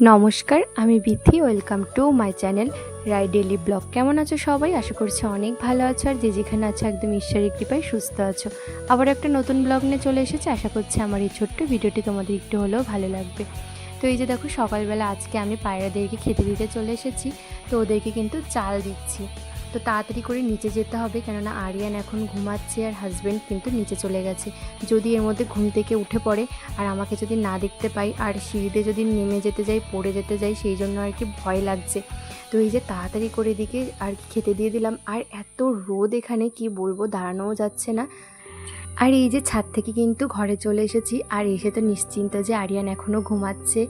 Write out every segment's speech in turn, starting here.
নমস্কার, আমি Bithi, welcome to my channel Rai daily vlog. কেমন আছো সবাই? আশা করছি অনেক ভালো আছো আর যে যেখানে আছো একদম ঈশ্বরের কৃপায় সুস্থ আছো। আবার একটা নতুন ব্লগ নিয়ে চলে এসেছে। আশা করছি আমার এই ছোট্ট ভিডিওটি তোমাদের একটু হলেও ভালো লাগবে। তো এই যে দেখো, সকালবেলা আজকে আমি পায়রাদেরকে খেতে দিতে চলে এসেছি। তো ওদেরকে কিন্তু চাল দিচ্ছি। তো তাড়াতাড়ি করে নিচে যেতে হবে। কেননা আরিয়ান এখন ঘুমাচ্ছে আর হাজব্যান্ড কিন্তু নিচে চলে গেছে। যদি এর মধ্যে ঘুম থেকে উঠে পড়ে আর আমাকে যদি না দেখতে পাই আর সিঁড়িতে যদি নেমে যেতে যাই, পড়ে যেতে যাই, সেই জন্য আর কি ভয় লাগছে। তো এই যে তাড়াতাড়ি করে দিকে আর খেতে দিয়ে দিলাম। আর এত রোদ এখানে, কি বলব, দাঁড়ানোও যাচ্ছে না। আর এই যে ছাদ থেকে কিন্তু ঘরে চলে এসেছি। আর এসে তো নিশ্চিন্ত যে আরিয়ান এখনও ঘুমাচ্ছে।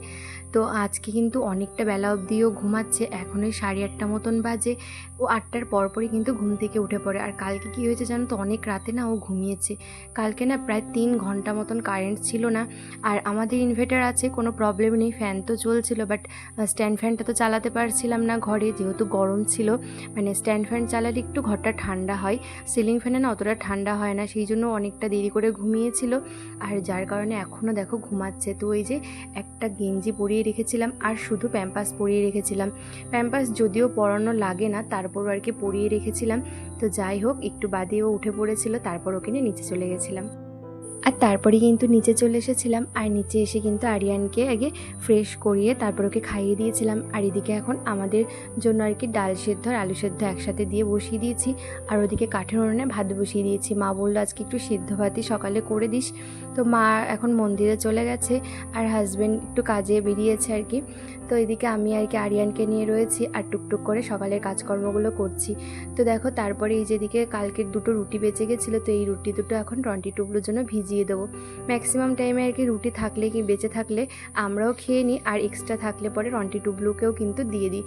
তো আজকে কিন্তু অনেকটা বেলা অবধিও ঘুমাচ্ছে। এখনই সাড়ে আটটা মতন বাজে। ও আটটার পরপরই কিন্তু ঘুম থেকে উঠে পড়ে। আর কালকে কি হয়েছে জানো তো? অনেক রাতে না ও ঘুমিয়েছে। কালকে না প্রায় তিন ঘণ্টা মতন কারেন্ট ছিল না। আর আমাদের ইনভার্টার আছে, কোনো প্রবলেম নেই। ফ্যান তো চলছিল বাট স্ট্যান্ড ফ্যানটা তো চালাতে পারছিলাম না ঘরে। যেহেতু গরম ছিল মানে স্ট্যান্ড ফ্যান চালালে একটু ঘরটা ঠান্ডা হয়। সিলিং ফ্যানে না অতটা ঠান্ডা হয় না, সেই জন্য অনেকটা দেরি করে ঘুমিয়েছিল। আর যার কারণে এখনও দেখো ঘুমাচ্ছে। তো ওই যে একটা গেঞ্জি পরিয়ে রেখেছিলাম আর শুধু প্যাম্পাস পরিয়ে রেখেছিলাম। প্যাম্পাস যদিও পরানো লাগে না, তারপরও আর কি পরিয়ে রেখেছিলাম। তো যাই হোক, একটু বাদেও উঠে পড়েছিল, তারপর ওকে নিয়ে নিচে চলে গেছিলাম। আর তারপরে কিন্তু নিচে চলে এসেছিলাম, আর নিচে এসে কিন্তু আরিয়ানকে আগে ফ্রেশ করিয়ে তারপর ওকে খাইয়ে দিয়েছিলাম। আর এদিকে এখন আমাদের জন্য আর কি ডাল সেদ্ধ আর আলু সেদ্ধ একসাথে দিয়ে বসিয়ে দিয়েছি। আর ওদিকে কাঠের উনুনে ভাত বসিয়ে দিয়েছি। মা বলল, আজকে একটু সিদ্ধ ভাতই সকালে করে দিস। তো মা এখন মন্দিরে চলে গেছে আর হাজব্যান্ড একটু কাজে বেরিয়েছে আর কি। তো এদিকে আমি আর কি আরিয়ানকে নিয়ে রয়েছি আর টুকটুক করে সকালের কাজকর্মগুলো করছি। তো দেখো, তারপরে এই যেদিকে কালকের দুটো রুটি বেঁচে গেছিল, তো এই রুটি দুটো এখন টন্টি টুবলুর জন্য ভিজিয়ে দেবো। ম্যাক্সিমাম টাইমে আর কি রুটি থাকলে কি বেঁচে থাকলে আমরাও খেয়ে নিই, আর এক্সট্রা থাকলে পরে রন্টি টুবলুকেও কিন্তু দিয়ে দিই।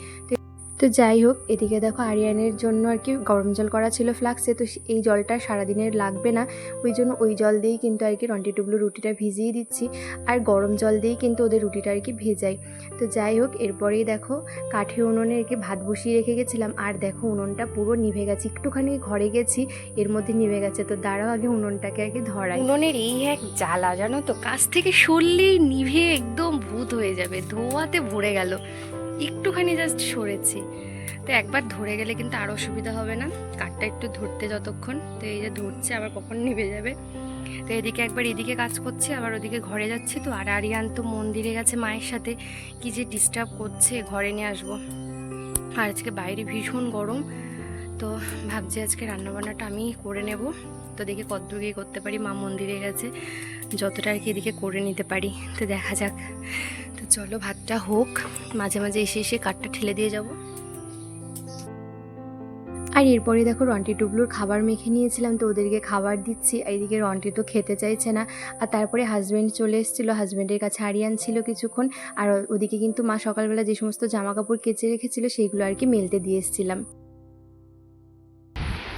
তো যাই হোক, এদিকে দেখো আরিয়ানের জন্য আর কি গরম জল করা ছিল ফ্লাক্সে, তো এই জলটা সারাদিনের লাগবে না। ওই জন্য ওই জল দিয়েই কিন্তু আর কি রন্টি টুবলু রুটিটা ভিজিয়ে দিচ্ছি। আর গরম জল দিয়েই কিন্তু ওদের রুটিটা আর কি ভেজাই। তো যাই হোক, এরপরেই দেখো কাঠের উনুনে আর কি ভাত বসিয়ে রেখে গেছিলাম। আর দেখো উনুনটা পুরো নিভে গেছে। একটুখানি ঘরে গেছি, এর মধ্যে নিভে গেছে। তো দাঁড়াও, আগে উনুনটাকে আর কি ধরাই। উনুনের এই এক জ্বালা, জানো তো? কাছ থেকে সরলেই নিভে একদম ভূত হয়ে যাবে। ধোয়াতে ভরে গেল। একটুখানি জাস্ট সরেছি। তো একবার ধরে গেলে কিন্তু আর অসুবিধা হবে না। কাঠটা একটু ধরতে যতক্ষণ। তো এই যে ধরছে, আবার কখন নিভে যাবে? তো এদিকে একবার এদিকে কাজ করছে, আবার ওদিকে ঘরে যাচ্ছে। তো আর আরিয়ান তো মন্দিরে গেছে মায়ের সাথে। কি যে ডিস্টার্ব করছে, ঘরে নিয়ে আসব। আর আজকে বাইরে ভীষণ গরম। তো ভাবছি আজকে রান্নাবান্নাটা আমি করে নেব। তো দেখি কতদূর গিয়ে করতে পারি, মা মন্দিরে গেছে। যতটা আর কি এদিকে করে নিতে পারি। তো দেখা যাক। চলো ভাতটা হোক। মাঝে মাঝে এসে এসে কাঠটা ঠেলে দিয়ে যাব। আর এরপরে দেখো রন্টি টুবলুর খাবার মেখে নিয়েছিলাম, তো ওদেরকে খাবার দিচ্ছি। এদিকে রন্টি তো খেতে চাইছে না। আর তারপরে হাজব্যান্ড চলে এসেছিল হাজব্যান্ডের কাছে আরিয়ান ছিল কিছুক্ষণ। আর ওদিকে কিন্তু মা সকালবেলা যে সমস্ত জামা কাপড় কেচে রেখেছিল সেইগুলো আর কি মেলতে দিয়ে এসেছিলাম।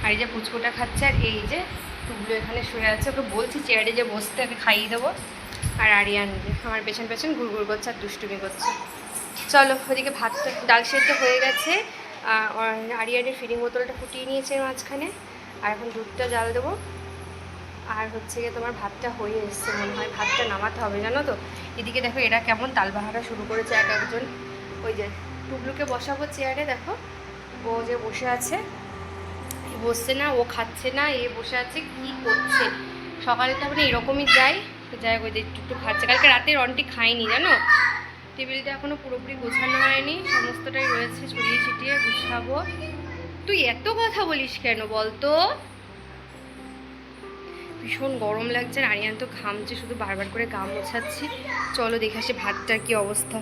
আর এই যে পুচকুটা খাচ্ছে, আর এই যে টুবলু এখানে শুয়ে আছে, ওকে বলছি চেয়ারে যে বসতে আমি খাইয়ে দেবো। আর আরিয়ান, আমার পেছন পেছন ঘুরঘুর করছে আর দুষ্টুমি করছে। চলো, ওদিকে ভাতটা ডাল সেদ্ধ হয়ে গেছে। আরিয়ানের ফিডিং বোতলটা ফুটিয়ে নিয়েছে মাঝখানে। আর এখন দুধটা জাল দেবো। আর হচ্ছে গিয়ে তোমার ভাতটা হয়ে এসছে, মনে হয় ভাতটা নামাতে হবে, জানো তো? এদিকে দেখো এরা কেমন তালবাহারা শুরু করেছে এক একজন। ওই যে টুবলুকে বসাবো চেয়ারে, দেখো। ও যে বসে আছে বসছে না, ও খাচ্ছে না, এ বসে আছে, কি করছে? সকালটা মানে এরকমই যায়। তো যাই ওই একটু একটু খাচ্ছে। কালকে রাতে রনটি খাইনি, জানো? টেবিলটা এখনও পুরোপুরি গোছানো হয়নি। সমস্তটাই রয়েছে, ছড়িয়ে ছিটিয়ে গুছাবো। তুই এত কথা বলিস কেন বলতো? ভীষণ গরম লাগছে আর আরিয়ান তো ঘামছে, শুধু বারবার করে গা মোছাচ্ছি। চলো দেখে আসি ভাতটার কি অবস্থা।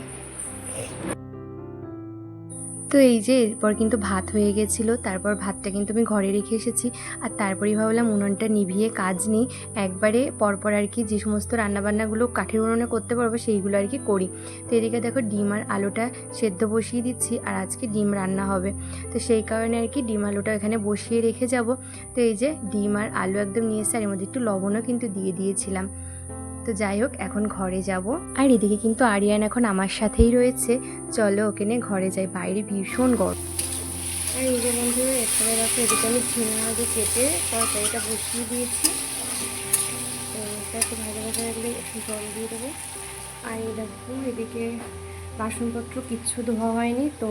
তো এই যে, এরপর কিন্তু ভাত হয়ে গেছিল, তারপর ভাতটা কিন্তু আমি ঘরে রেখে এসেছি। আর তারপরেই ভাবলাম উনুনটা নিভিয়ে কাজ নেই, একবারে পরপর আর কি যে সমস্ত রান্নাবান্নাগুলো কাঠের উনুনে করতে পারব সেইগুলো আর কি করি। তো এদিকে দেখো ডিম আর আলুটা সেদ্ধ বসিয়ে দিচ্ছি, আর আজকে ডিম রান্না হবে। তো সেই কারণে আর কি ডিম আলুটা এখানে বসিয়ে রেখে যাব। তো এই যে ডিম আর আলু একদম নিয়ে এসে আর এর মধ্যে একটু লবণও কিন্তু দিয়ে দিয়েছিলাম। তো যাই হোক, এখন ঘরে যাব। আর এদিকে কিন্তু আরিয়ান এখন আমার সাথেই রয়েছে। চলো ওকে নিয়ে ঘরে যাই। বাইরে ভীষণ গরম। আর এই যে বন্ধুরা, এখানে দেখো, এদিকে আমি ঝিঙে আগে কেটে তরকারিটা বসিয়ে দিয়েছি। তো এটা একটু ভাজা ভাজা লাগলে একটু জল দিয়ে দেবো। আর এই দেখো, এদিকে বাসনপত্র কিচ্ছু ধোয়া হয়নি তো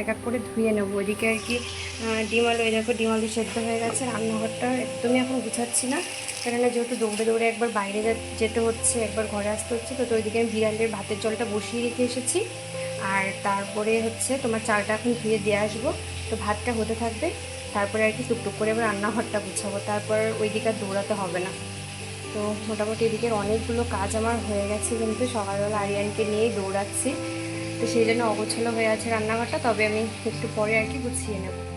এক এক করে ধুয়ে নেব। ওইদিকে আর কি আহ, ডিম আলু এই দেখো ডিম আলু সেদ্ধ হয়ে গেছে রান্নাঘরটা একদমই এখন গুছাচ্ছি না। কেননা যেহেতু দৌড়ে দৌড়ে একবার বাইরে যেতে হচ্ছে একবার ঘরে আসতে হচ্ছে তো তো ওইদিকে আমি বিড়ালের ভাতের জলটা বসিয়ে রেখে এসেছি। আর তারপরে হচ্ছে তোমার চালটা এখন ধুয়ে দিয়ে আসব তো ভাতটা হতে থাকবে। তারপরে আর কি টুকটুক করে এবার রান্নাঘরটা গুছাবো তারপর ওই দিকে আর দৌড়াতে হবে না। তো মোটামুটি এদিকের অনেকগুলো কাজ আমার হয়ে গেছে কিন্তু সকালবেলা আরিয়ানকে নিয়েই দৌড়াচ্ছি। তো সেই জন্য অগোছালো হয়ে আছে রান্নাঘরটা, তবে আমি একটু পরে আর কি গুছিয়ে নেব।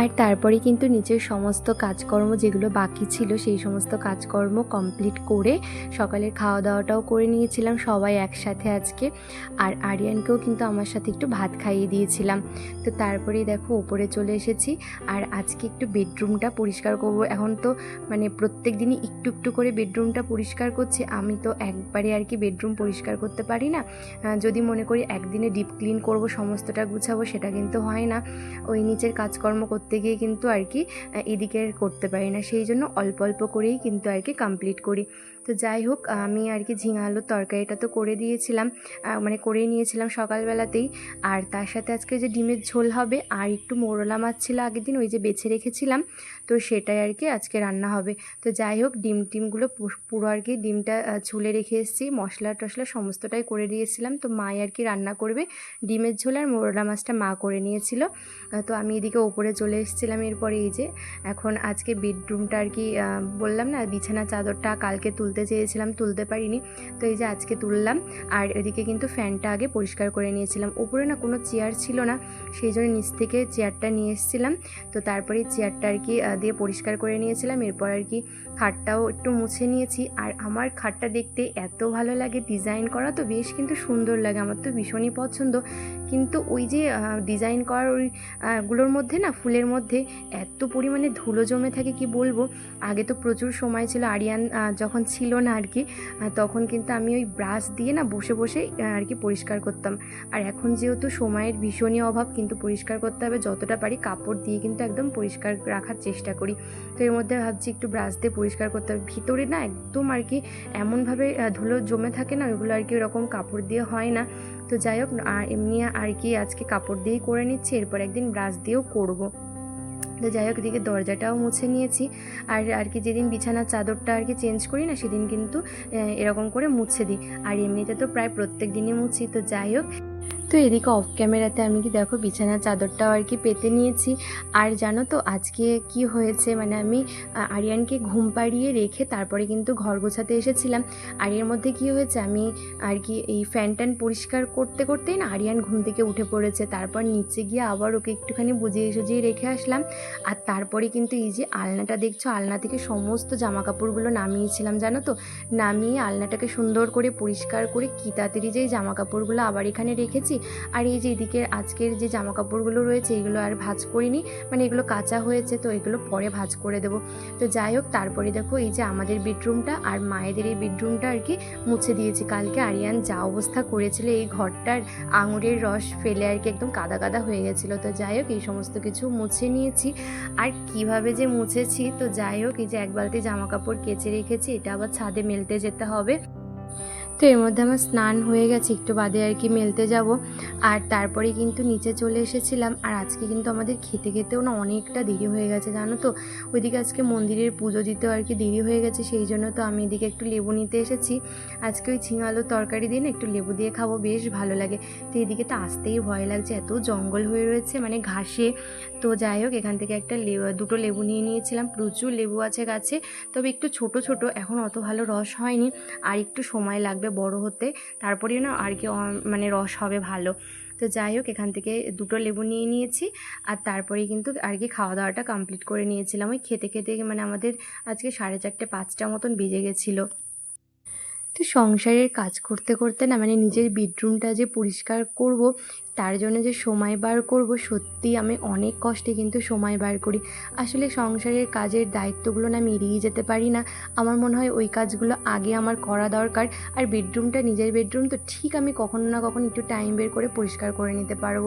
আর তারপরে কিন্তু নিচের সমস্ত কাজকর্ম যেগুলো বাকি ছিল, সেই সমস্ত কাজকর্ম কমপ্লিট করে সকালের খাওয়া দাওয়াটাও করে নিয়েছিলাম সবাই একসাথে আজকে। আর আরিয়ানকেও কিন্তু আমার সাথে একটু ভাত খাইয়ে দিয়েছিলাম। তো তারপরেই দেখো ওপরে চলে এসেছি। আর আজকে একটু বেডরুমটা পরিষ্কার করব। এখন তো মানে প্রত্যেক দিনই একটু একটু করে বেডরুমটা পরিষ্কার করছি। আমি তো একবারে আর কি বেডরুম পরিষ্কার করতে পারি না। যদি মনে করি একদিনে ডিপ ক্লিন করব, সমস্তটা গুছাবো, সেটা কিন্তু হয় না। ওই নিচের কাজকর্ম করতে গিয়ে কিন্তু আর কি এদিকে করতে পারি না। সেই জন্য অল্প অল্প করেই কিন্তু আর কি কমপ্লিট করি। তো যাই হোক, আমি আর কি ঝিঙা আলুর তরকারিটা তো করে দিয়েছিলাম মানে করেই নিয়েছিলাম সকালবেলাতেই। আর তার সাথে আজকে যে ডিমের ঝোল হবে, আর একটু মোরলা মাছ ছিল আগের দিন, ওই যে বেছে রেখেছিলাম। তো সেটাই আর কি আজকে রান্না হবে। তো যাই হোক, ডিম টিমগুলো পুরো আর কি ডিমটা ছুলে রেখে এসেছি। মশলা টশলা সমস্তটাই করে দিয়েছিলাম। তো মাই আর কি রান্না করবে। ডিমের ঝোল আর মোরলা মাছটা মা করে নিয়েছিল। তো আমি এদিকে ওপরে চলে এসেছিলাম এরপরে এই যে, এখন আজকে বেডরুমটা আর কি বললাম না, বিছানা চাদরটা কালকে তুলতে চেয়েছিলাম, তুলতে পারিনি। তো এই যে আজকে তুললাম, আর এদিকে কিন্তু ফ্যানটা আগে পরিষ্কার করে নিয়েছিলাম। উপরে না কোনো চেয়ার ছিল না, সেই জন্য নিচ থেকে চেয়ারটা নিয়ে এসেছিলাম। তো তারপরে চেয়ারটা আর কি দিয়ে পরিষ্কার করে নিয়েছিলাম। এরপর আর কি খাটটাও একটু মুছে নিয়েছি। আর আমার খাটটা দেখতে এত ভালো লাগে, ডিজাইন করা তো বেশ কিন্তু সুন্দর লাগে, আমার তো ভীষণই পছন্দ। কিন্তু ওই যে ডিজাইন করার ওই গুলোর মধ্যে না ফুলের মধ্যে এত পরিমাণে ধুলো জমে থাকে কি বলব? আগে তো প্রচুর সময় ছিল আরিয়ান যখন ছিল না আর কি তখন কিন্তু আমি ওই ব্রাশ দিয়ে না বসে বসে আর কি পরিষ্কার করতাম। আর এখন যেহেতু সময়ের ভীষণই অভাব, কিন্তু পরিষ্কার করতে হবে যতটা পারি, কাপড় দিয়ে কিন্তু একদম পরিষ্কার রাখার চেষ্টা করি। তো এর মধ্যে ভাবছি একটু ব্রাশ দিয়ে পরিষ্কার করতে হবে। ভিতরে না একদম আর কি এমনভাবে ধুলো জমে থাকে না ওইগুলো আর কি ওরকম কাপড় দিয়ে হয় না। তো যাই হোক এমনি আর কি আজকে কাপড় দিয়েই করে নিচ্ছি, এরপর একদিন ব্রাশ দিয়েও করব। তো যাই হোক, এদিকে দরজাটাও মুছে নিয়েছি। আর আর কি যেদিন বিছানার চাদরটা আর কি চেঞ্জ করি না, সেদিন কিন্তু এরকম করে মুছে দিই। আর এমনিতে তো প্রায় প্রত্যেক দিনই মুছি, তো যাই হোক। তো এদিকে অফ ক্যামেরাতে আমি কি দেখো বিছানার চাদরটাও আর কি পেতে নিয়েছি। আর জানো তো আজকে কি হয়েছে? মানে আমি আরিয়ানকে ঘুম পাড়িয়ে রেখে তারপরে কিন্তু ঘর গোছাতে এসেছিলাম। আর এর মধ্যে কি হয়েছে? আমি আর কি এই ফ্যান ট্যান পরিষ্কার করতে করতেই না আরিয়ান ঘুম থেকে উঠে পড়েছে। তারপর নিচে গিয়ে আবার ওকে একটুখানি বুঝিয়ে সুঝিয়ে রেখে আসলাম। আর তারপরে কিন্তু এই যে আলনাটা দেখছ, আলনা থেকে সমস্ত জামা কাপড়গুলো নামিয়েছিলাম, জানো তো? নামিয়ে আলনাটাকে সুন্দর করে পরিষ্কার করে কি তাড়াতাড়ি যে জামা কাপড়গুলো আবার এখানে রেখেছি আর এই যে এদিকে আজকের যে জামা কাপড়গুলো রয়েছে, এগুলো আর ভাঁজ করিনি। মানে এগুলো কাঁচা হয়েছে, তো এগুলো পরে ভাঁজ করে দেবো। তো যাই হোক, তারপরে দেখো এই যে আমাদের বেডরুমটা আর মায়েদের এই বেডরুমটা আর কি মুছে দিয়েছি। কালকে আরিয়ান যা অবস্থা করেছিল, এই ঘরটার আঙুরের রস ফেলে আর কি একদম কাদা কাদা হয়ে গেছিল। তো যাই হোক, এই সমস্ত কিছু মুছে নিয়েছি। আর কীভাবে যে মুছেছি, তো যাই হোক, এই যে এক বালতি জামা কাপড় কেচে রেখেছি, এটা আবার ছাদে মেলতে যেতে হবে। তো এর মধ্যে আমার স্নান হয়ে গেছে, একটু বাদে আর কি মেলতে যাব। আর তারপরে কিন্তু নিচে চলে এসেছিলাম, আর আজকে কিন্তু আমাদের খেতে খেতেও না অনেকটা দেরি হয়ে গেছে, জানো তো? ওইদিকে আজকে মন্দিরের পুজো দিতেও আর কি দেরি হয়ে গেছে, সেই জন্য তো আমি এদিকে একটু লেবু নিতে এসেছি। আজকে ওই ঝিঙালোর তরকারি দিয়ে না একটু লেবু দিয়ে খাব, বেশ ভালো লাগে। তো এদিকে তো আসতেই ভয় লাগছে, এত জঙ্গল হয়ে রয়েছে মানে ঘাসে। তো যাই হোক, এখান থেকে একটা দুটো লেবু নিয়ে নিয়েছিলাম, প্রচুর লেবু আছে গাছে, তবে একটু ছোট ছোট, এখন অত ভালো রস হয়নি। আর একটু সময় লাগবে বড় হতে তারপরেই না আর কি মানে রস হবে ভালো। তো যাই হোক, এখান থেকে দুটো লেবু নিয়ে নিয়েছি, আর তারপরেই কিন্তু আর কি খাওয়া দাওয়াটা কমপ্লিট করে নিয়েছিলাম। ওই খেতে খেতে মানে আমাদের আজকে সাড়ে চারটে পাঁচটা মতন বেজে গেছিল। তো সংসারের কাজ করতে করতে না মানে নিজের বেডরুমটা যে পরিষ্কার করব তার জন্য যে সময় বার করব, সত্যি আমি অনেক কষ্টে কিন্তু সময় বার করি। আসলে সংসারের কাজের দায়িত্বগুলো না আমি এড়িয়ে যেতে পারি না। আমার মনে হয় ওই কাজগুলো আগে আমার করা দরকার। আর বেডরুমটা, নিজের বেডরুম তো ঠিক আমি কখনো না কখনো একটু টাইম বের করে পরিষ্কার করে নিতে পারব।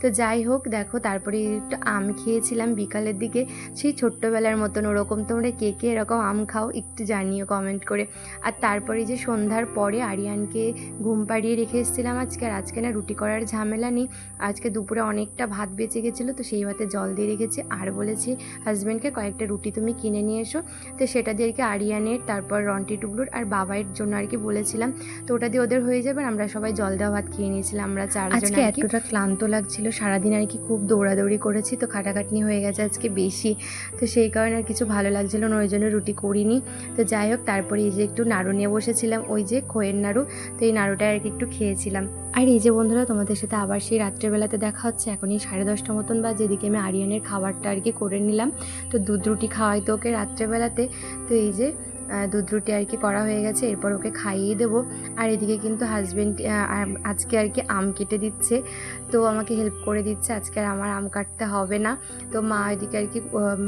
তো যাই হোক, দেখো তারপরে একটু আম খেয়েছিলাম বিকালের দিকে। সেই ছোট্টবেলার মতন ওরকম। তোমরা কে কে এরকম আম খাও একটু জানিও কমেন্ট করে। আর তারপরে যে সন্ধ্যার পরে আরিয়ানকে ঘুম পাড়িয়ে রেখে এসেছিলাম আজকে। আর আজকে না রুটি করার ঝামেলা নেই। আজকে দুপুরে অনেকটা ভাত বেঁচে গেছিল তো সেই ভাতে জল দিয়ে রেখেছি। আর বলেছি হাজব্যান্ডকে কয়েকটা রুটি তুমি কিনে নিয়ে এসো। তো সেটা দিয়ে আর কি আরিয়ানের তারপর রন্টি টুকরোর আর বাবাইয়ের জন্য আর কি বলেছিলাম। তো ওটা দিয়ে ওদের হয়ে যাবে আমরা সবাই জল দেওয়া ভাত খেয়ে নিয়েছিলাম। আমরা চারজন এতটা ক্লান্ত লাগছিল সারাদিন আর কি খুব দৌড়াদৌড়ি করেছি তো খাটাখাটনি হয়ে গেছে আজকে বেশি। তো সেই কারণে আর কিছু ভালো লাগছিল না ওই জন্য রুটি করিনি। তো যাই হোক তারপরে এই যে একটু নাড়ু নিয়ে বসেছিলাম ওই যে খোয়ের নাড়ু। তো এই নাড়ুটা আর কি একটু খেয়েছিলাম। আর এই যে বন্ধুরা, তোমাদের সাথে আবার সেই রাত্রেবেলাতে দেখা হচ্ছে। এখনই সাড়ে দশটা মতন বা যেদিকে আমি আরিয়ানের খাবারটা আর কি করে নিলাম। তো দুধ রুটি খাওয়াই তো ওকে রাত্রেবেলাতে। তো এই যে দুধ রুটি আর কি করা হয়ে গেছে, এরপর ওকে খাইয়ে দেবো। আর এদিকে কিন্তু হাজব্যান্ড আজকে আর কি আম কেটে দিচ্ছে। তো আমাকে হেল্প করে দিচ্ছে, আজকে আর আমার আম কাটতে হবে না। তো মা এদিকে আর কি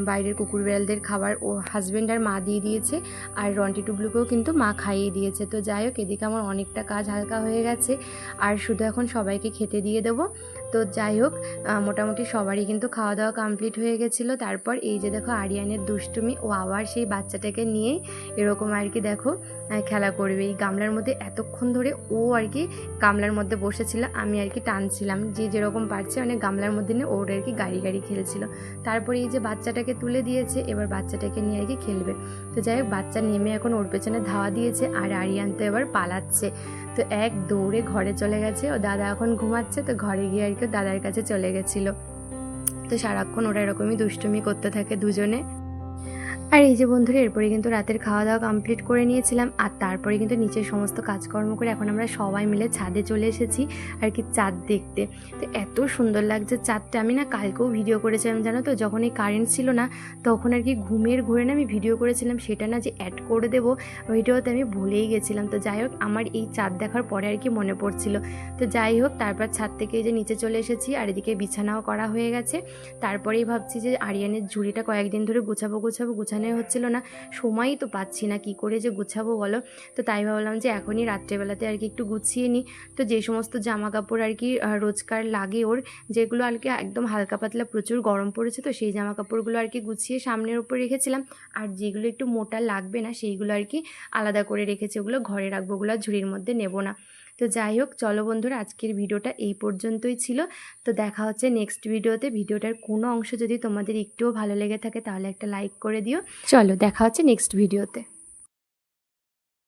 বাইরের কুকুর বিড়ালদের খাবার ও হাজব্যান্ড আর মা দিয়ে দিয়েছে। আর রন্টি টুবলুকেও কিন্তু মা খাইয়ে দিয়েছে। তো যাই হোক, এদিকে আমার অনেকটা কাজ হালকা হয়ে গেছে। আর শুধু এখন সবাইকে খেতে দিয়ে দেবো। তো যাই হোক মোটামুটি সবারই কিন্তু খাওয়া দাওয়া কমপ্লিট হয়ে গেছিল। তারপর এই যে দেখো আরিয়ানের দুষ্টুমি, ও আবার সেই বাচ্চাটাকে নিয়ে এরকম আর কি দেখো খেলা করবে। এই গামলার মধ্যে এতক্ষণ ধরে ও আর কি গামলার মধ্যে বসেছিল, আমি আর কি টানছিলাম। যে যেরকম পারছে মানে গামলার মধ্যে নিয়ে ওর আর কি গাড়ি গাড়ি খেলছিল। তারপরে এই যে বাচ্চাটাকে তুলে দিয়েছে, এবার বাচ্চাটাকে নিয়ে আর কি খেলবে। তো যাই হোক, বাচ্চা নেমে এখন ওর পেছনে ধাওয়া দিয়েছে আর আরিয়ান তো এবার পালাচ্ছে। তো এক দৌড়ে ঘরে চলে গেছে। ও দাদা এখন ঘুমাচ্ছে, তো ঘরে গিয়ে আর কি দাদার কাছে চলে গেছিল। তো সারাক্ষণ ওরা এরকমই দুষ্টুমি করতে থাকে দুজনে। আর এই যে বন্ধুরা, এরপরে কিন্তু রাতের খাওয়া দাওয়া কমপ্লিট করে নিয়েছিলাম। আর তারপরে কিন্তু নিচের সমস্ত কাজকর্ম করে এখন আমরা সবাই মিলে ছাদে চলে এসেছি আর কি চাঁদ দেখতে। তো এত সুন্দর লাগছে চাঁদটা। আমি না কালকেও ভিডিও করেছিলাম, জানো তো? যখন এই কারেন্ট ছিল না, তখন আর কি ঘুমের ঘুরে না আমি ভিডিও করেছিলাম, সেটা না যে অ্যাড করে দেবো ভিডিওতে আমি ভুলেই গেছিলাম। তো যাই হোক, আমার এই চাঁদ দেখার পরে আর কি মনে পড়ছিল। তো যাই হোক, তারপর ছাদ থেকে যে নিচে চলে এসেছি, আর এদিকে বিছানাও করা হয়ে গেছে। তারপরেই ভাবছি যে আরিয়ানের ঝুড়িটা কয়েকদিন ধরে গুছাবো গুছাবো, গুছানো হচ্ছিল না, সময়ই তো পাচ্ছি না, কি করে যে গুছাবো বলো? তো তাই ভাবলাম যে এখনই রাত্রেবেলাতে আর কি একটু গুছিয়ে নিই। তো যে সমস্ত জামা কাপড় আর কি রোজকার লাগে ওর, যেগুলো আর কি একদম হালকা পাতলা প্রচুর গরম পড়েছে তো সেই জামা কাপড়গুলো আর কি গুছিয়ে সামনের উপর রেখেছিলাম। আর যেগুলো একটু মোটা লাগবে না, সেইগুলো আর কি আলাদা করে রেখেছি, ওগুলো ঘরে রাখব, ওগুলো ঝুড়ির মধ্যে নেব না। তো যাই হোক, চলো বন্ধুরা, আজকের ভিডিওটা এই পর্যন্তই ছিল। তো দেখা হচ্ছে নেক্সট ভিডিওতে ভিডিওটার কোনো অংশ যদি তোমাদের একটুও ভালো লেগে থাকে, তাহলে একটা লাইক করে দিও। চলো, দেখা হচ্ছে নেক্সট ভিডিওতে